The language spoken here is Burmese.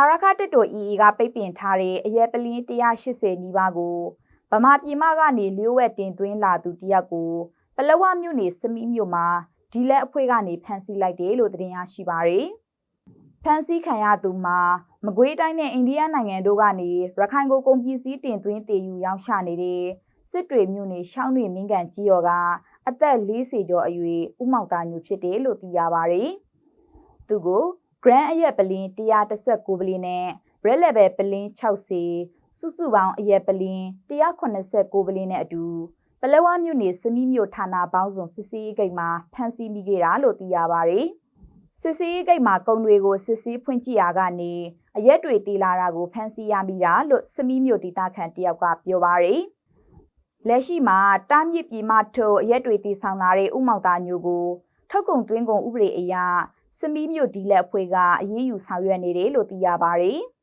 အာရခတစ်တို EE ကပိတ်ပင်ထားတဲ့အရက်ပလင်း180နီးပါးကိုဗမာပြည်မကနေလျှို့ဝှက်တင်သွင်းလာသူတယောက်ကိုပလောဝမြို့နယ်စမီးမြို့မှာဒီလက်အဖွဲ့ကနေဖမ်းဆီးလိုက်တယ်လို့သတင်းရရှိပါရယ်ဖမ်းဆီးခံရသူမှာမကွေးတိုင်းနဲ့အိန္ဒိယနိုင်ငံတို့ကနေရခိုင်ကိုကုန်ပစ္စည်းတင်သွင်းတည်ယူရောင်းချနေတဲ့စစ်တွေမြို့နယ်ရှောင်းတွင်မင်းကန်ကြီးရော်ကအသက်40ကျော်အရွယ်ဦးမောင်သားမျိုးဖြစ်တယ်လို့သိရပါရယ်သူကို Grand အရက်ပလင်း119ပလင်းနဲ့ Red Level ပလင်း60စုစုပေါင်းအရက်ပလင်း189ပလင်းနဲ့အတူပလဲဝမြို့နယ်စမီးမြို့ဌာနပေါင်းစုံစစ်စေးဂိတ်မှာဖမ်းဆီးမိခဲ့တာလို့သိရပါဗျ။စစ်စေးဂိတ်မှာကုံတွေကိုစစ်စေးဖွင့်ကြည့်ရာကနေအရက်တွေတီလာတာကိုဖမ်းဆီးရမိတာလို့စမီးမြို့ဒေသခံတယောက်ကပြောပါရယ်။လက်ရှိမှာတားမြစ်ပြည်မထုတ်အရက်တွေတီဆောင်လာတဲ့ဥမောင်သားမျိုးကိုထုတ်ကုန်သွင်းကုန်ဥပဒေအရ စမီးမြို့ဒီလက်အဖွဲ့ကအရေးယူဆောင်ရွက်နေတယ်လို့သိရပါဗျ။